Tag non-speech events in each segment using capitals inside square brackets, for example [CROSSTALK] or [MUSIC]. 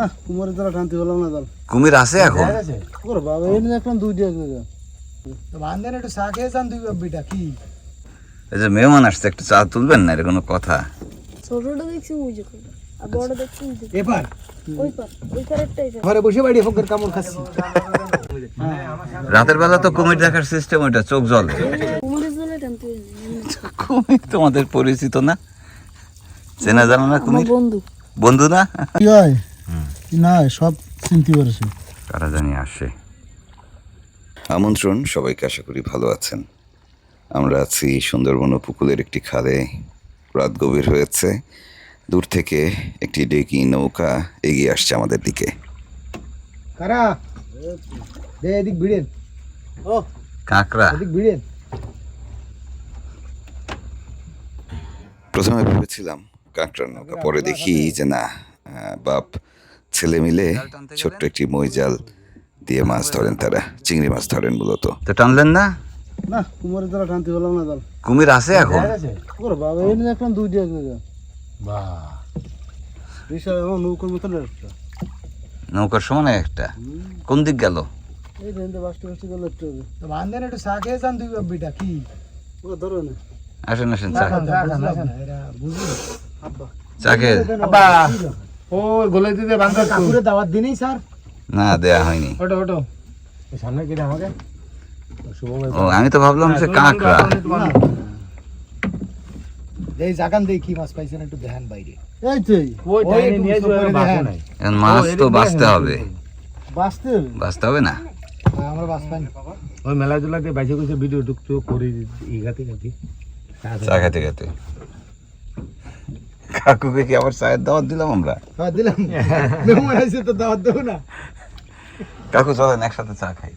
না কুমারের দ্বারা টানতে পারলাম না দল কুমির আছে এখন? ওর বাবা এনে দেখলাম দুই দিয়ে বান্ধেন একটু চা খেয়ে যান দুই বাব্বিটা কি? এই যে মেহমান আসছে একটু চা তুলবেন না? এর কোনো কথা। ছোটটা দেখছি ওই আর বড় দেখছি ওই এবার ওই পার ওই পারেরটা ঘরে বসে বাড়ি ফোকের কামড় খাচ্ছি। রাতের বেলা তো কুমির দেখার সিস্টেম ওইটা চোখ জলে। কুমিরের জলে টানতে কুমির তোমাদের পরিচিত না? চেনা জানো না কুমির? বন্ধু। বন্ধু না? কি হয়? না সব চিনতে পারছে কারা জানি আসে। আমন্ত্রণ সবাইকে আশা করি ভালো আছেন। আমরা আছি সুন্দরবন উপকূলের একটি খালে। রাত গভীর হয়েছে। দূর থেকে একটি ডেকি নৌকা এগিয়ে আসছে আমাদের দিকে। কারা? এদিক ভিড়েন। ও কাঁকড়া। এদিক ভিড়েন। প্রথমে ভেবেছিলাম কাঁকড়ার নৌকা পরে দেখি যে না বাপ ছেলে মিলে ছোট্ট একটি মই জাল দিয়ে মাছ ধরেন তারা চিংড়ি মাছ ধরেন মূলত। তো টানলেন না? না কুমারের দ্বারা টানতে পারলাম না দল কুমির আছে এখন? ওর বাবা দেখলাম দুই দিয়ে বাহ। বিশাল আমার নৌকোর মতন একটা। নৌকার সমান একটা। কোন দিক গেল? এই রেন্দে বাসটি বাসটি গেলে একটু তো বান্ধেন একটু চা খেয়ে যান দুই বাব্বিটা কি? ও ধরো না। আসেন আসেন চা। চা খেয়ে আব্বা। গলে দিতে বান্ধব কাকুরে দাওয়াত দিনেই স্যার। না দেয়া হয়নি। ওটো ওটো সামনে কি আমাকে? ও আমি তো ভাবলাম যে কাঁকড়া। এই জাগান দেই কি মাছ পাইছেন একটু দেখেন বাইরে। এই তো ওই ওই টাইনে নিয়ে উঁচু যাবে করে বাসে দেখেন। নাই। এখন মাছ তো বাঁচতে হবে। বাঁচতে হবে বাঁচতে? হবে না? হ্যাঁ, আমরা বাস ওই মেলা জুলাতে বাইসে কইছে ভিডিও টুকটো করে ইগাতে গাতে চা খেতে খেতে। কাকুকে কি আবার চায়ের দাওয়াত দিলাম আমরা? হ্যাঁ দিলাম। মেহমান আছে তো দাওয়াত দেবো না। কাকু চলেন একসাথে চা খাই।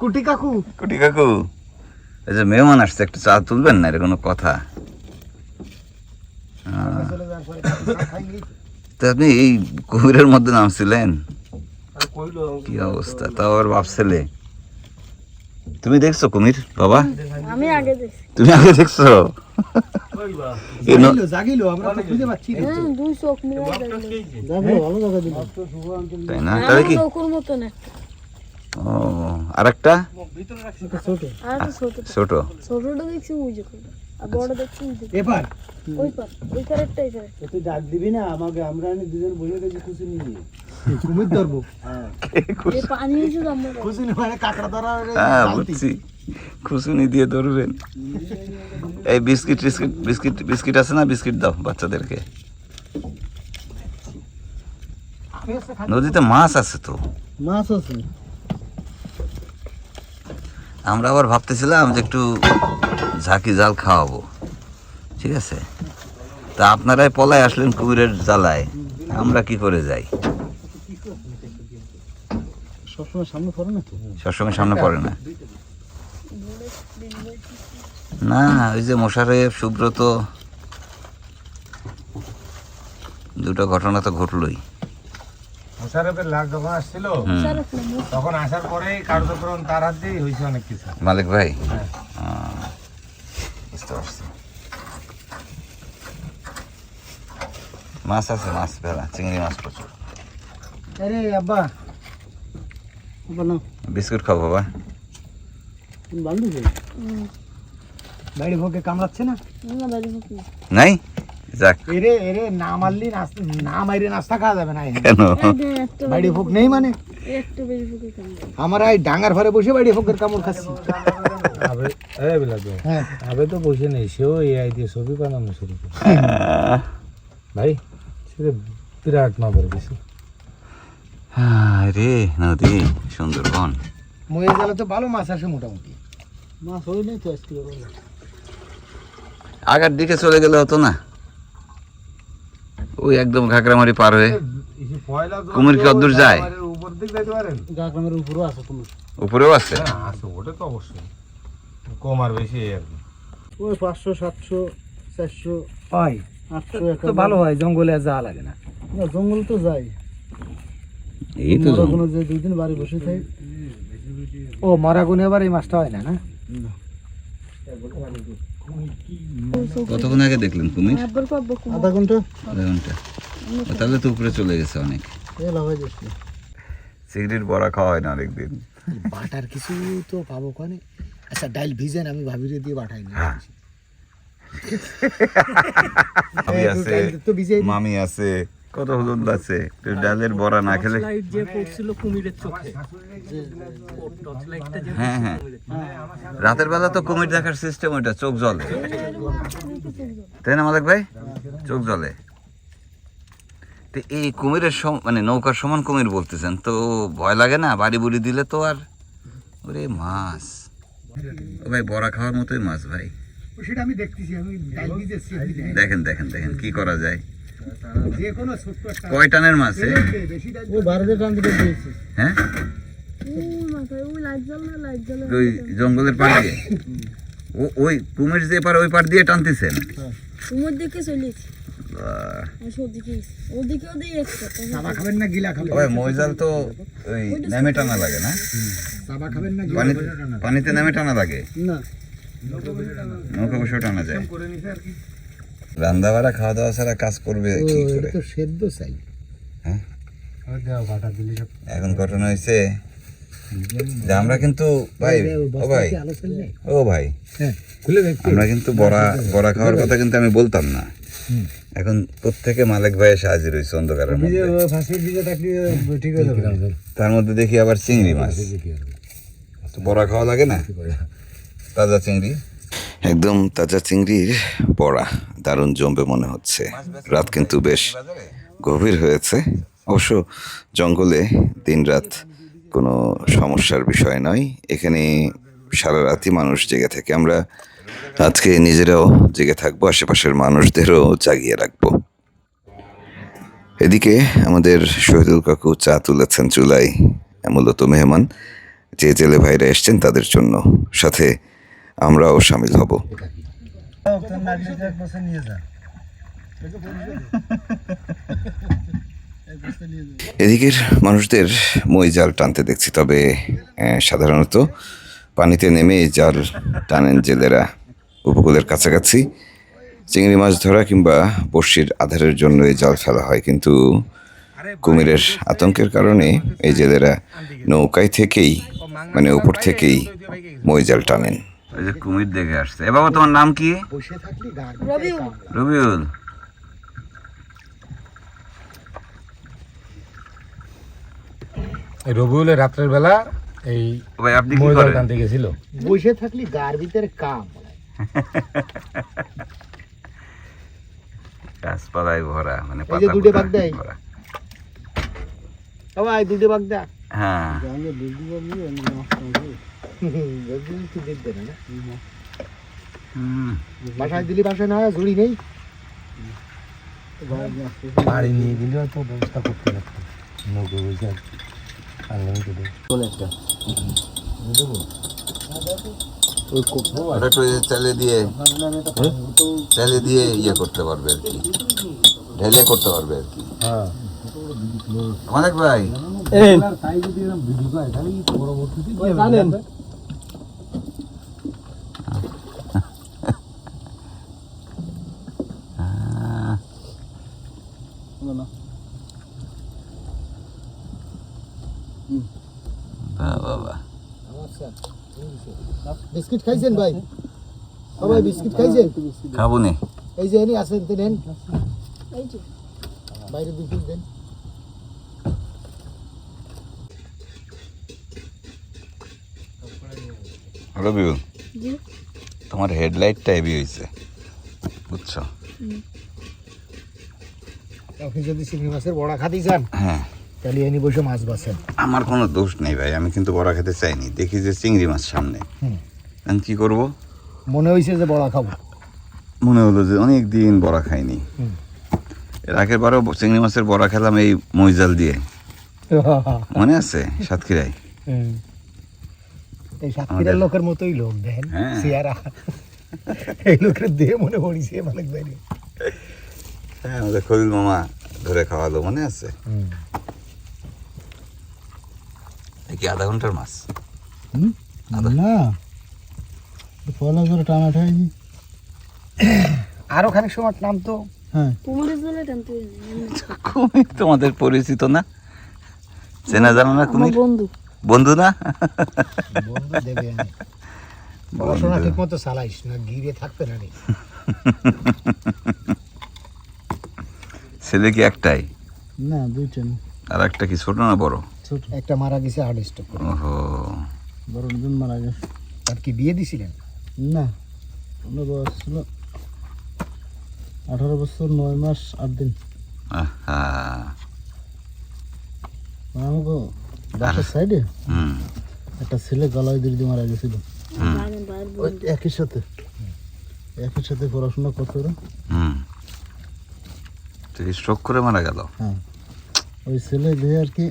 কুটি কাকু। কুটি কাকু এই যে মেহমান আসছে একটু চা তুলবেন না? এর কোনো কথা। তো আপনি এই কুমিরের মধ্যে নামছিলেন? কি অবস্থা? তাও আবার বাপ ছেলে। তুমি দেখছ কুমির বাবা? আমি আগে দেখছি। তুমি আগে দেখছ? হ্যাঁ আরেকটা? ছোট আর একটা ছোট। বড় দেখছি এবার? ওই পার ওই এই পার। তুই ডাক দিবি না আমাকে আমরা এনে দুজন বসে দেখি খুশি নিয়ে কুমির ধরবো? পানি এসে খুশি মানে কাঁকড়া ধরা হ্যাঁ বুঝছি। খুশুনি দিয়ে ধরবেন। এই বিস্কিট টিস্কিট বিস্কিট বিস্কিট আছে না? বিস্কিট দাও বাচ্চাদেরকে। নদীতে মাছ আছে তো। মাছ আছে। আমরা আবার ভাবতেছিলাম যে একটু ঝাঁকি জাল খাওয়াবো। ঠিক আছে? তা আপনারাই পলায় আসলেন কুমিরের জ্বালায়। আমরা কি করে যাই? সবসময় সামনে পড়ে না সবসময় সামনে পড়ে না। না ওই যে মোশারেফ সুব্রত। দুটো ঘটনা তো ঘটলোই। মোশারফের লাখ যখন আসছিল হুম। সারা ফ্লেম তখন আসার পরে কার্যক্রম তার হাত দিয়েই হয়েছে অনেক কিছু। মালিক ভাই? হ্যাঁ। বুঝতে পারছি মাছ আছে মাছ ভেলা চিংড়ি মাছ প্রচুর আরে আব্বা আব্বা বিস্কুট খাব বাবা বান্ধি ভোগে কামড়াচ্ছে না? নাই যাক এরে এরে না মারলি নাস্তা না মাইরে নাস্তা খাওয়া যাবে না কেন? একটা ভোগ নেই মানে? একটা বেশি ফুকে খাই আমরা এই ডাঙ্গার ঘরে বসে বাইরে ভোগের কামড় খাচ্ছি। [LAUGHS] আবে হ্যাঁ। আবে তো বসে নেই সেও এআই দিয়ে ছবি বানানো শুরু করে ভাই সেটা বিরাট মাপের বেশি হায় রে নদী সুন্দরবন। ময়ে গেলে তো ভালো মাছ আসে মোটামুটি। মাছ হই নাই তো আগার দিকে চলে গেলে হতো না? ওই একদম ঘাগরামারি পার হয়ে। পয়লা কুমির কি অদ্দূর যায়? উপর দিক যাইতে পারেন গাগ্রামের উপরও আছে উপরেও আছে? হ্যাঁ আছে ওটা তো অবশ্যই। কম আর বেশি এই আর কি। ওই পাঁচশো সাতশো চারশো হয়। আটশো তো ভালো হয় জঙ্গলে আর যাওয়া লাগে না। না জঙ্গল তো যাই। এই তো। কোনো যে দুই দিন বাড়ি বসে থাকি ও মরা গুনে আবার এই মাছটা হয় না না? কতক্ষণ আগে দেখলেন কুমির? আধা ঘণ্টা। আধা ঘণ্টা। তাহলে তো উপরে চলে গেছে অনেক। চিংড়ির বড়া খাওয়া হয় না অনেকদিন। বাটার কিছু তো পাবো কোনে। আচ্ছা ডাইল ভিজেন আমি ভাবিরে দিয়ে বাটাই নি। হ্যাঁ। [LAUGHS] আমি আছে তো ভিজে মামি আছে কত হলুদ আছে। ডালের বড়া না খেলে হ্যাঁ হ্যাঁ। রাতের বেলা তো কুমির দেখার সিস্টেম ওইটা চোখ জলে তাই না মালিক ভাই? চোখ জলে তো এই কুমিরের সম- মানে নৌকার সমান কুমির বলতেছেন তো ভয় লাগে না? বাড়ি বুড়ি দিলে তো আর ওরে মাছ। ও ভাই বড়া খাওয়ার মতোই মাছ ভাই। সেটা আমি দেখতেছি আমি। দেখেন দেখেন দেখেন কি করা যায়। যে কোনো কয় টানের মাছ ও ভারতের টান দিতে হ্যাঁ? ওই জঙ্গলের পাড় দিয়ে ও ওই কুমির যে পার ওই পাড় দিয়ে টানতেছেন? দিকে চলেছি ওই ময়জাল তো ওই নেমে টানা লাগে না? চাবা খাবেন না গিলা পানিতে নেমে টানা লাগে? নৌকা টানা যায়। রান্না বাড়া খাওয়া দাওয়া ছাড়া কাজ করবে কি করে? সেদ্ধ চাই। সব। এখন ঘটনা হয়েছে যে আমরা কিন্তু ভাই ও ভাই ও ভাই হ্যাঁ আমরা কিন্তু বড়া বড়া খাওয়ার কথা কিন্তু আমি বলতাম না। এখন প্রত্যেকে মালিক ভাই এসে হাজির হয়েছে অন্ধকারের মধ্যে। তার মধ্যে দেখি আবার চিংড়ি মাছ। তো বড়া খাওয়া লাগে না? তাজা চিংড়ি? একদম তাজা চিংড়ির বড়া দারুণ জমবে মনে হচ্ছে। রাত কিন্তু বেশ গভীর হয়েছে। অবশ্য জঙ্গলে দিনরাত কোনো সমস্যার বিষয় নয়। এখানে সারা রাতই মানুষ জেগে থাকে। আমরা আজকে নিজেরাও জেগে থাকব, আশেপাশের মানুষদেরও জাগিয়ে রাখব। এদিকে আমাদের শহীদুল কাকু চা তুলেছেন চুলাই মূলত মেহমান। যে জেলে ভাইরা এসছেন তাদের জন্য। সাথে আমরাও সামিল হব। নিয়ে এদিকের মানুষদের মই জাল টানতে দেখছি তবে সাধারণত পানিতে নেমে জাল টানেন জেলেরা। উপকূলের কাছাকাছি চিংড়ি মাছ ধরা কিংবা বড়শির আধারের জন্য এই জাল ফেলা হয় কিন্তু কুমিরের আতঙ্কের কারণে এই জেলেরা নৌকায় থেকেই মানে উপর থেকেই মই জাল টানেন। ওই যে কুমির দেখে আসছে। এ বাবা তোমার নাম কি? রবিউল। এই রবিউলের রাত্রের বেলা এই ভাই আপনি কি ময়দান করেন? গেছিল। বসে থাকলে গার ভিতরে কাম। [LAUGHS] গাছপালায় ভরা মানে এই যে পাতা দুটো বাগ দেয়। সবাই দুটো বাগ দা। হ্যাঁ। [LAUGHS] বাসায় দিলি বাসায় না হয় ঝুড়ি নেই। বাড়ি নিয়ে গেলে তো ব্যবস্থা করতে লাগতো নৌকো বসে আনলিমিটেড একটু দিয়ে ইয়ে করতে পারবে আর কি। ঢেলে করতে পারবে আর কি। হ্যাঁ। অনেক ভাই। তাই যদি এরকম ভিডিও করে তাহলে পরবর্তীতে জানেন বাহ, বাহ, বাহ। বিস্কিট খাইছেন ভাই? সবাই বিস্কিট খাইছেন? খাব নি। এই যে এনি আছেন তো নেন। এই যে। বাইরে পিস দেন। রবিউল জি। তোমার হেডলাইটটা হেভি হয়েছে বুঝছ? আপনি যদি চিংড়ি মাছের বড়া খাতে চান হ্যাঁ। তাহলে এনি বসে মাছ বাছেন। আমার কোনো দোষ নেই ভাই আমি কিন্তু বড়া খেতে চাইনি। দেখি যে চিংড়ি মাছ সামনে। হুম। এখন কি করব? মনে হয়েছে যে বড়া খাব। মনে হলো যে অনেক দিন বড়া খাইনি। এর আগের বারও চিংড়ি মাছের বড়া খেলাম এই মইজাল দিয়ে। [LAUGHS] মনে আছে? সাতক্ষীরায়। এই সাতক্ষীরার লোকের মতোই লোক দেখেন হ্যাঁ। চেহারা এই লোকের দেহ মনে পড়িছে মালিক হ্যাঁ আমাদের খলিল মামা ধরে খাওয়ালো মনে আছে? কি আধা ঘণ্টার মাছ? না। ফলা করে টানা ঠাইনি আরও খানিক সময় হ্যাঁ। টানতে হয়। কুমির তোমাদের পরিচিত না? চেনা জানো না কুমির বন্ধু। বন্ধু না? বন্ধু দেবে পড়াশোনা ঠিক মতো চালাইস না গিরে থাকবে না রে। ছেলে কি একটাই? না দুইটা না। আর একটা কি ছোট না বড়? ছোট। একটা মারা গেছে হার্ট স্ট্রোক ওহো। বড় জন মারা গেছে। তার কি বিয়ে দিছিলেন? না ওনার বয়স ছিল আঠারো বছর নয় মাস আট দিন। আমাকে বাসার সাইডে হুম। একটা ছেলে গলায় দিয়ে মারা গেছিল। একই সাথে একই সাথে পড়াশোনা করতে স্ট্রোক করে মারা গেল? হ্যাঁ। ওই ছেলে দিয়ে আর কি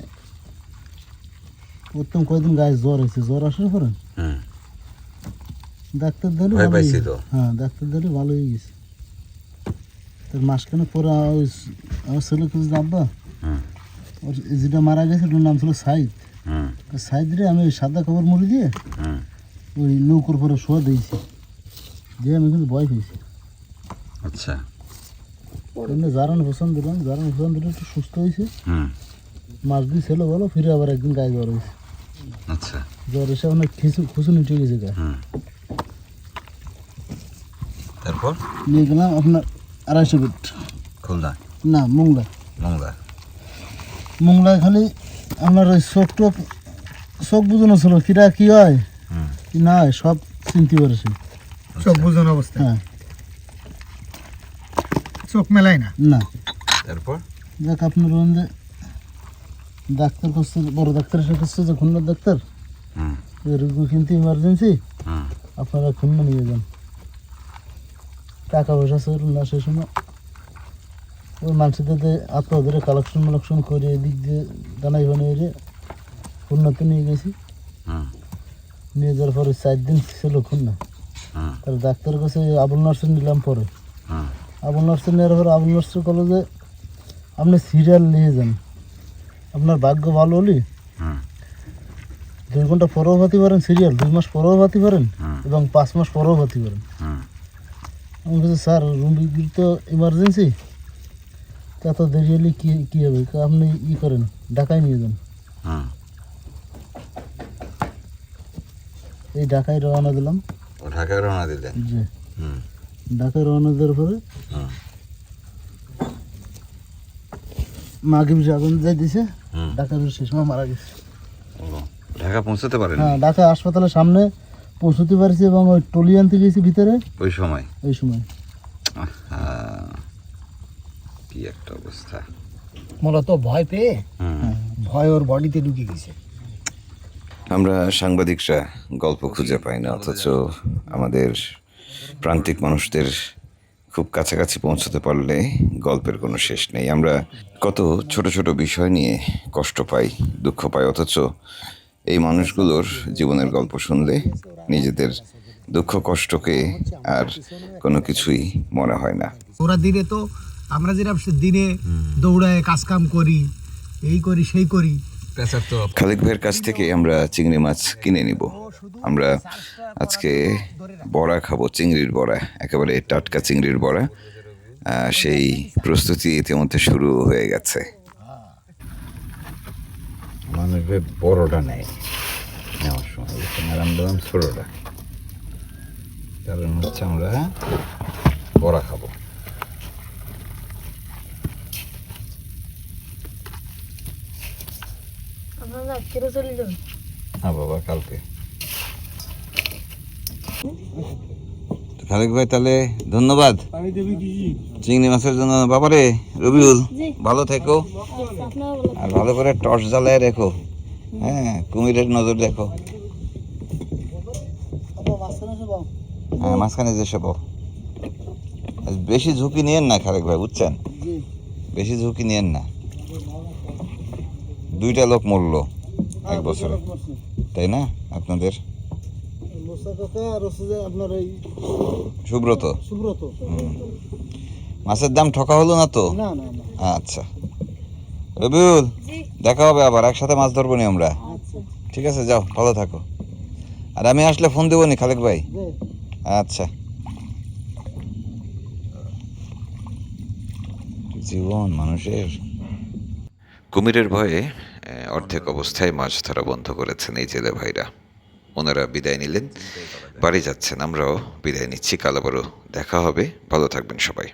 প্রথম কয়েকদিন গায়ে জ্বর হয়েছে। জ্বর আসার পরে হুম। ডাক্তার ধরে ভয় ভালোই- পাইছিল? হ্যাঁ ডাক্তার ধরে ভালো হয়ে গেছে। তার মাসখানে পরে ওই আমার ছেলে খুঁজছে আব্বা ওর যেটা মারা গেছে ওর নাম ছিল সাইদ। সাইদ রে আমি সাদা কাপড় মুড়ি দিয়ে ওই নৌকোর পরে শোয়া দিয়েছি। দিয়ে আমি কিন্তু ভয় পেয়েছি। আচ্ছা। এমনি জারান হোসেন দিলাম জারান হোসেন দিলে একটু সুস্থ হয়েছে। মাস দিন ছিল বলো ফিরে আবার একদিন গায়ে জ্বর হয়েছে। আচ্ছা। জ্বর এসে অনেক খিচু খুচুনি উঠে গেছে গায়ে হুম নিয়ে গেলাম আপনার আড়াইশো ফিট খুলনা? না মোংলা। মংলা। মোংলায় খালি আপনার ওই চোখ টোক চোখ বুঝানো ছিল কিরা কি হয় কি না হয় সব চিনতে পারেছি। চোখ বুঝন অবস্থা। হ্যাঁ। চোখ মেলাই না? না। তারপর? দেখ আপনার বলেন যে ডাক্তার করছে বড় ডাক্তার এসে করছে যে খুলনার ডাক্তার রোগী কিন্তু ইমার্জেন্সি আপনারা খুলনা নিয়ে যান। টাকা পয়সা ছিল না সেই সময় ওই মানুষদের আত্মহত্যা কালেকশন মালেকশন করে এদিক দিয়ে দানাই বানিয়ে খুলনাতে নিয়ে গেছি। নিয়ে যাওয়ার পরে চার দিন ছিল খুলনা। তার ডাক্তার কাছে আবুল নার্সের নিলাম পরে। আবুল নার্সের নেওয়ার পরে আবুল নার্সের কলেজে আপনি সিরিয়াল নিয়ে যান। আপনার ভাগ্য ভালো হলে দুই ঘণ্টা পরেও ভাতি পারেন সিরিয়াল দুই মাস পরেও ভাতি পারেন এবং পাঁচ মাস পরেও ভাতি পারেন। আমি বলছি স্যার রুগীর তো ইমার্জেন্সি তা তো দেরি হলে কী কী হবে? আপনি ই করেন ঢাকায় নিয়ে যান। হুম এই ঢাকায় রওনা দিলাম। ঢাকায় রওনা দিলেন? যে হুম। ঢাকায় রওনা দেওয়ার পরে হুম মাগিব আগুন যাই দিছে। ঢাকার শেষ মারা গেছে। ঢাকা পৌঁছতে পারেন হ্যাঁ ঢাকা হাসপাতালের সামনে পৌঁছতে পারছি এবং ওই টলি আনতে গেছি ভিতরে। ওই সময়? ওই সময়। আহা, কি একটা অবস্থা। মূলত ভয় পেয়ে হুম। ভয় ওর বডিতে ঢুকে গেছে। আমরা সাংবাদিকরা গল্প খুঁজে পাই না অথচ আমাদের প্রান্তিক মানুষদের খুব কাছাকাছি পৌঁছতে পারলে গল্পের কোনো শেষ নেই। আমরা কত ছোট ছোট বিষয় নিয়ে কষ্ট পাই দুঃখ পাই অথচ এই মানুষগুলোর জীবনের গল্প শুনলে নিজেদের দুঃখ কষ্টকে আর কোনো কিছুই মনে হয় না। ওরা দিনে তো আমরা যেরকম দিনে দৌড়ায় কাজ কাম করি এই করি সেই করি। খালিক ভাইয়ের কাছ থেকে আমরা চিংড়ি মাছ কিনে নিব। আমরা আজকে বড়া খাব চিংড়ির বড়া একেবারে টাটকা চিংড়ির বড়া। সেই প্রস্তুতি ইতিমধ্যে শুরু হয়ে গেছে। মানুষ বড়টা নেয় নেওয়ার সময়। আরাম দিলাম ছোটোটা। কারণ হচ্ছে আমরা বড়া খাব। হ্যাঁ বাবা কালকে। খালেক ভাই তাহলে ধন্যবাদ। চিংড়ি মাছের জন্য। বাবারে রবিউল ভালো থেকো। আর ভালো করে টর্চ জ্বালায় রেখো। হ্যাঁ কুমিরের নজর দেখো। হ্যাঁ মাঝখানে যে সব। বেশি ঝুঁকি নিয়েন না খালেক ভাই বুঝছেন? বেশি ঝুঁকি নিয়েন না। দুইটা লোক মরলো এক বছরে। তাই না আপনাদের? মোসা কাকা আর হচ্ছে যে আপনার এই সুব্রত? সুব্রত। হুম। মাছের দাম ঠকা হলো না তো? না না না। আচ্ছা। রবিউল জি। দেখা হবে আবার একসাথে মাছ ধরবো নি আমরা। আচ্ছা। ঠিক আছে যাও ভালো থাকো। আর আমি আসলে ফোন দেবো নি খালেক ভাই? যে আচ্ছা। জীবন মানুষের। কুমিরের ভয়ে আহ, অর্ধেক অবস্থায় মাছ ধরা বন্ধ করেছেন এই জেলে ভাইরা। ওনারা বিদায় নিলেন। বাড়ি যাচ্ছেন আমরাও বিদায় নিচ্ছি। কাল আবারও দেখা হবে। ভালো থাকবেন সবাই।